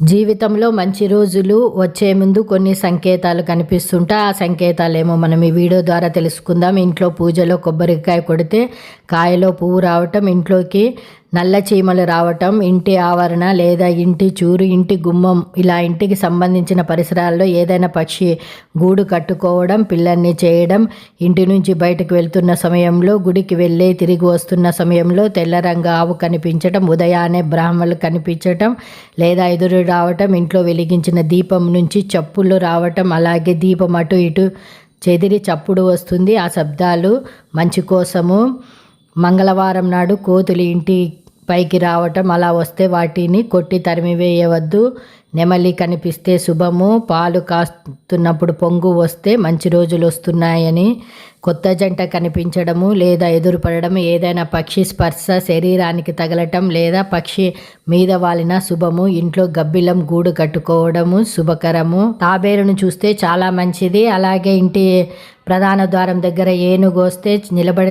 జీవితంలో మంచి రోజులు వచ్చే ముందు కొన్ని సంకేతాలు కనిపిస్తుంటే. ఆ సంకేతాలు ఏమో మనం ఈ వీడియో ద్వారా తెలుసుకుందాం. ఇంట్లో పూజలో కొబ్బరికాయ కొడితే కాయలో పువ్వు రావటం ఇంట్లోకి నల్ల చీమలు రావటం ఇంటి ఆవరణ లేదా ఇంటి చూరు ఇంటి గుమ్మం ఇలా ఇంటికి సంబంధించిన పరిసరాల్లో ఏదైనా పక్షి గూడు కట్టుకోవడం పిల్లల్ని చేయడం ఇంటి నుంచి బయటకు వెళ్తున్న సమయంలో గుడికి వెళ్ళి తిరిగి వస్తున్న సమయంలో తెల్ల రంగు ఆవు కనిపించటం ఉదయాన్నే బ్రాహ్మలు కనిపించటం లేదా ఎదురు రావటం ఇంట్లో వెలిగించిన దీపం నుంచి చప్పులు రావటం అలాగే దీపం అటు ఇటు చెదిరి చప్పుడు వస్తుంది. ఆ శబ్దాలు మంచి కోసము. మంగళవారం నాడు కోతులు ఇంటి పైకి రావటం అలా వస్తే వాటిని కొట్టి తరిమివేయవద్దు. నెమలి కనిపిస్తే శుభము పాలు కాస్తున్నప్పుడు పొంగు వస్తే మంచి రోజులు వస్తున్నాయని. కొత్త జంట కనిపించడము లేదా ఎదురుపడడం ఏదైనా పక్షి స్పర్శ శరీరానికి తగలటం లేదా పక్షి మీద వాలిన శుభము ఇంట్లో గబ్బిలం గూడు కట్టుకోవడము శుభకరము. తాబేరును చూస్తే చాలా మంచిది. అలాగే ఇంటి ప్రధాన ద్వారం దగ్గర ఏనుగు వస్తే నిలబడి